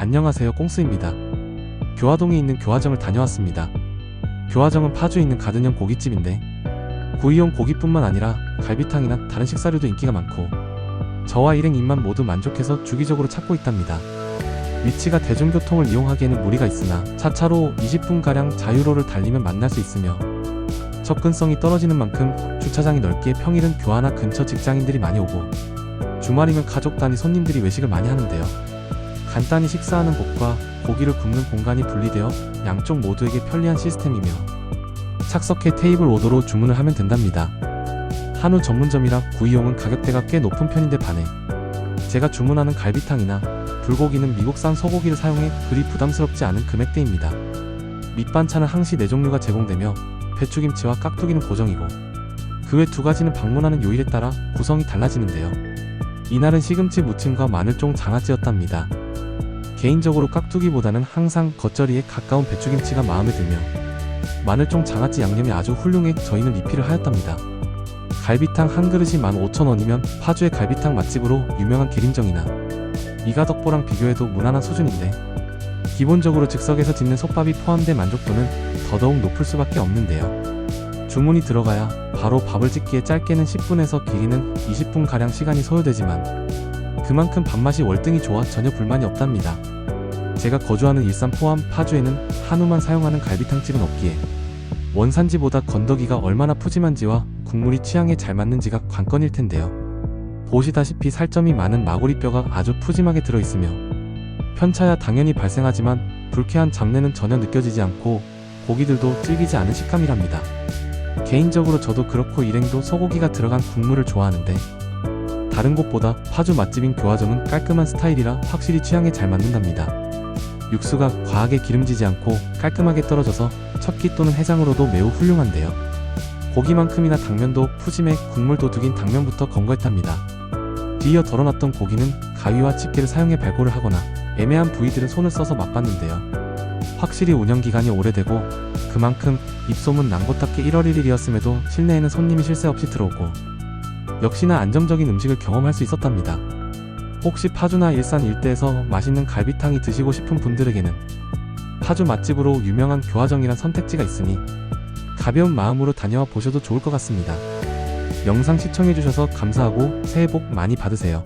안녕하세요 꽁스입니다. 교화동에 있는 교화정을 다녀왔습니다. 교화정은 파주에 있는 가든형 고깃집인데 구이용 고기뿐만 아니라 갈비탕이나 다른 식사류도 인기가 많고 저와 일행 입만 모두 만족해서 주기적으로 찾고 있답니다. 위치가 대중교통을 이용하기에는 무리가 있으나 차차로 20분가량 자유로를 달리면 만날 수 있으며 접근성이 떨어지는 만큼 주차장이 넓기에 평일은 교화나 근처 직장인들이 많이 오고 주말이면 가족 단위 손님들이 외식을 많이 하는데요. 간단히 식사하는 곳과 고기를 굽는 공간이 분리되어 양쪽 모두에게 편리한 시스템이며 착석해 테이블 오더로 주문을 하면 된답니다. 한우 전문점이라 구이용은 가격대가 꽤 높은 편인데 반해 제가 주문하는 갈비탕이나 불고기는 미국산 소고기를 사용해 그리 부담스럽지 않은 금액대입니다. 밑반찬은 항시 4종류가 제공되며 배추김치와 깍두기는 고정이고 그 외 두 가지는 방문하는 요일에 따라 구성이 달라지는데요. 이날은 시금치 무침과 마늘종 장아찌였답니다. 개인적으로 깍두기보다는 항상 겉절이에 가까운 배추김치가 마음에 들며 마늘종 장아찌 양념이 아주 훌륭해 저희는 리필을 하였답니다. 갈비탕 한 그릇이 15,000원이면 파주의 갈비탕 맛집으로 유명한 기림정이나 이가덕보랑 비교해도 무난한 수준인데 기본적으로 즉석에서 짓는 솥밥이 포함된 만족도는 더더욱 높을 수밖에 없는데요. 주문이 들어가야 바로 밥을 짓기에 짧게는 10분에서 길이는 20분가량 시간이 소요되지만 그만큼 밥맛이 월등히 좋아 전혀 불만이 없답니다. 제가 거주하는 일산 포함 파주에는 한우만 사용하는 갈비탕집은 없기에 원산지보다 건더기가 얼마나 푸짐한지와 국물이 취향에 잘 맞는지가 관건일 텐데요. 보시다시피 살점이 많은 마구리뼈가 아주 푸짐하게 들어있으며 편차야 당연히 발생하지만 불쾌한 잡내는 전혀 느껴지지 않고 고기들도 질기지 않은 식감이랍니다. 개인적으로 저도 그렇고 일행도 소고기가 들어간 국물을 좋아하는데 다른 곳보다 파주 맛집인 교화정은 깔끔한 스타일이라 확실히 취향에 잘 맞는답니다. 육수가 과하게 기름지지 않고 깔끔하게 떨어져서 첫끼 또는 해장으로도 매우 훌륭한데요. 고기만큼이나 당면도 푸짐해 국물 도둑인 당면부터 건거했답니다. 뒤이어 덜어놨던 고기는 가위와 집게를 사용해 발골을 하거나 애매한 부위들은 손을 써서 맛봤는데요. 확실히 운영 기간이 오래되고 그만큼 입소문 난곳답게 1월 1일이었음에도 실내에는 손님이 쉴 새 없이 들어오고 역시나 안정적인 음식을 경험할 수 있었답니다. 혹시 파주나 일산 일대에서 맛있는 갈비탕이 드시고 싶은 분들에게는 파주 맛집으로 유명한 교화정이란 선택지가 있으니 가벼운 마음으로 다녀와 보셔도 좋을 것 같습니다. 영상 시청해주셔서 감사하고 새해 복 많이 받으세요.